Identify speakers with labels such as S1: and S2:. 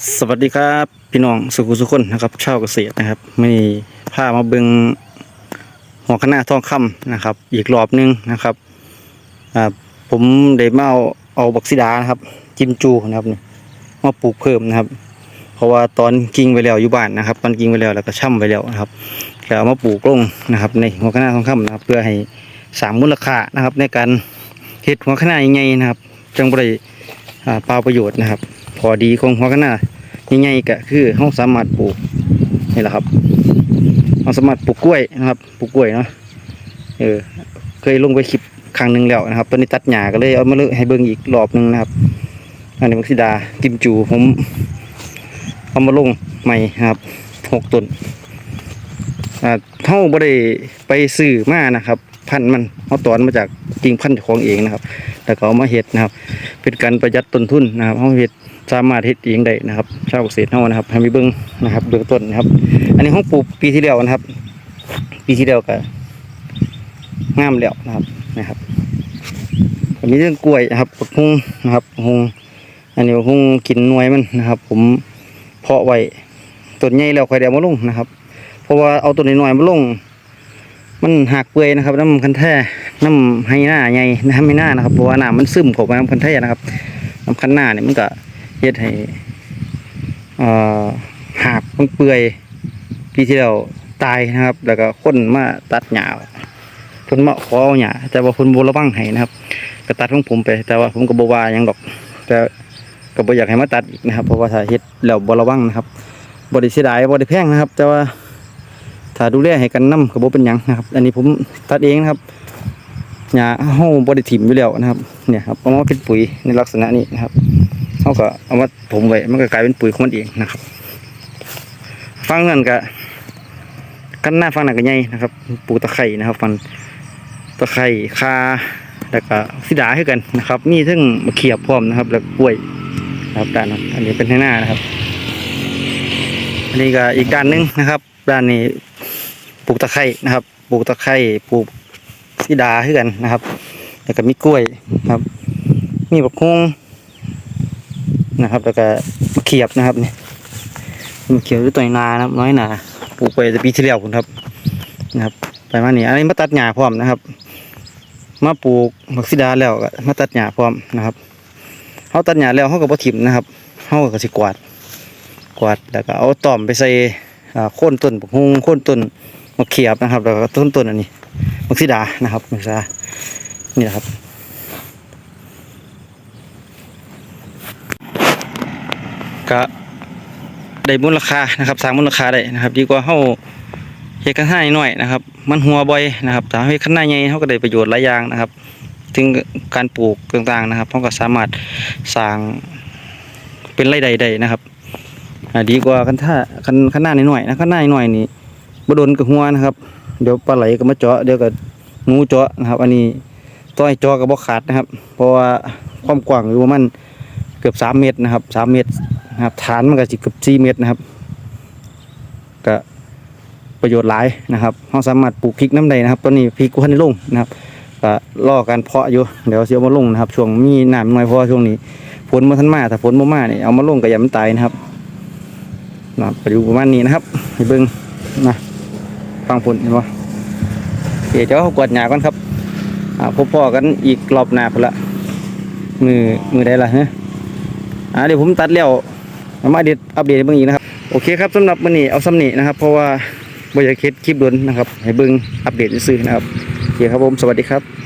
S1: สวัสดีครับพี่น้องสุขุสุขคนนะครับชาวเกษตรนะครับมีพามาเบิงหัวคะน้าทองคำนะครับ อีกรอบหนึงนะครับอ่าผมได้มาเอาเอาบักซิดานะครับ จิมจูนะครับมาปลูกเพิ่มนะครับ เพราะว่าตอนกิ่งไว้แล้วอยู่บ้านนะครับ ตอนกิ่งไว้แล้วแล้วก็ช่ำไว้แล้วนะครับแล้วมาปลูกลงนะครับ ในหัวคะน้าทองคำนะครับ เพื่อให้สางมูลค่านะครับ ในการเฮ็ดหัวคะน้าใหญ่นะครับจังบ่ได้อ่าปลาประโยชน์นะครับ อดีของหัวคะน้าใหญ่ๆก็คือเราสามารถปลูกนี่แหละครับเราสามารถปลูกกล้วยนะครับปลูกกล้วยเนาะเออเคยลงไปคลิปครั้งหนึ่งแล้วนะครับตอนนี้ตัดหญ้าก็เลยเอามาเลยให้เบิ่งอีกรอบหนึ่งนะครับอันนี้มักซิดากิมจูผมเอามาลงใหม่ครับหกต้นอ่าเท่าบ่ได้ไปซื้อมานะครับ พันมันเอาตอนมาจากจริงพันจ้าของเองนะครับแล้วก็เอามาเฮ็ดนะครับ เป็นการประหยัดต้นทุนนะครับเอาเฮ็ด สามารถเฮ็ดเองได้นะครับชาวเกษตรเฮานะครับให้มีเบิ่งนะครับเบื้องต้นนะครับ อันนี้ของปลูกปีที่แล้วนะครับ ปีที่แล้วก็งามแล้วนะครับนะครับอันนี้เรื่องกล้วยนะครับปักฮุงนะครับปักฮุงอันนี้ปักฮุงกินหน่วยมันนะครับ ผมเพาะไว้ต้นใหญ่แล้วค่อยได้เอามาลงนะครับ เพราะว่าเอาต้นน้อยมาลง มันหักเปื่อยนะครับน้ำคันแท้น้ำให้หน้าใหญ่น้ำให้หน้านะครับเพราะว่าน้ำมันซึมเข้าไปน้ำคันแท้นะครับน้ำคันหน้าเนี่ยมันก็ เฮ็ดให้เอ่อหากมันเปื่อยปีที่แล้วตายนะครับ แล้วก็คนมาตัดหญ้าเพิ่นมาขอเอาหญ้าแต่ว่าเพิ่นบ่ระวังให้นะครับก็ตัดของผมไป แต่ว่าผมก็บ่ว่ายังดอก แต่ก็บ่อยากให้มาตัดอีกนะครับ เพราะว่าถ้าเฮ็ดแล้วบ่ระวังนะครับบ่ได้เสียดายบ่ได้แพงนะครับ แต่ว่าถ้าดูแลให้กันนํก็บ่เป็นหยังนะครับ อันนี้ผมตัดเองนะครับหญ้าเฮาบ่ได้ถิ่มอยู่แล้วนะครับ เนี่ยครับเอามาเป็นปุ๋ยในลักษณะนี้นะครับ เขาก็เอามาถมไว้มันก็กลายเป็นปุ๋ยของมันเองนะครับฟังนั่นก็กันหน้าฟังนั่นก็ใหญ่นะครับปลูกตะไคร่นะครับฟันตะไคร่คาแล้วก็สิดาให้กันนะครับ มีทั้งมะเขียบพร้อมนะครับ แล้วกล้วยนะครับด้านนั้นอันนี้เป็นข้หน้านะครับ อันนี้ก็อีกด้านหนึงนะครับ ด้านนี้ปลูกตะไคร่นะครับปลูกตะไคร่ปลูกสิดาให้กันนะครับ แล้วก็มีกล้วยนะครับ มีบักฮุง นะครับ แล้วก็มะเขียบนะครับนี่มะเขียบด้วยตัวนานะครับ น้อยหนาปลูกไปแต่ปีที่แล้วคุณครับนะครับไปมานี่อันนี้มาตัดหญ้าพร้อมนะครับ มาปลูกบักซิดาแล้วก็มาตัดหญ้าพร้อมนะครับเขาตัดหญ้าแล้วเขาก็บ่ถิ่มนะครับเขาก็สิกวาดกวาดแล้วก็เอาตอมไปใส่โค่นต้นบักฮุงโค่นต้นมะเขียบนะครับ แล้วก็ต้นต้นอันนี้บักซิดานะครับบักซิดานี่นะครับ ก็ได้มูลค่านะครับสร้างมูลค่าได้นะครับ ดีกว่าเฮาเฮ็ดกันให้หน่อยนะครับ มันหัวบ่อยนะครับแต่เฮาเฮ็ดกันหน้าใหญ่เฮาก็ได้ประโยชน์หลายอย่างนะครับ ถึงการปลูกต่างๆนะครับเฮาก็สามารถสร้างเป็นรายได้ได้นะครับดีกว่ากันถ้าคันคันหน้าน้อยนะคันหน้าน้อยนี่บ่โดนกับหัวนะครับ เดี๋ยวปลาไหลก็มาเจาะเดี๋ยวก็งูเจาะนะครับ อันนี้ต้อยเจาะก็บ่ขาดนะครับ เพราะว่าความกว้างอยู่ประมาณ เกือบ3เมตรนะครับ3เมตรนะครับฐานมันก็สิเกือบ4เมตรนะครับก็ประโยชน์หลายนะครับเราสามารถปลูกพริกน้ำใดนะครับตอนนี้พริกก็ทันได้ลงนะครับก็รอการเพาะอยู่เดี๋ยวเสียวมาลงนะครับ ช่วงมีน้ำน้อยพราะว่าช่วงนี้ฝนมาทันมาถ้าฝนบ่มาเนี่ยเอามาลงก็อย่ามันตายนะครับนะไปดูประมาณนี้นะครับให้เบิ่งนะฟังผลเห็นบ่เดี๋ยวเจ้าเขากวดหญ้าก่อนครับอาพบพ่อกันอีกรอบหน้าพุ่นละมือมือใดล่ะฮะ อ่าเดี๋ยวผมตัดแล้วมาอัปเดตอัปเดตให้เบื้องอีกนะครับโอเคครับสำหรับวันนี้เอาซ้ำนี้นะครับ เพราะว่าบริษัทคลิปดุนนะครับให้เบิ่งอัปเดตซื่อนะครับโอเคครับผมสวัสดีครับ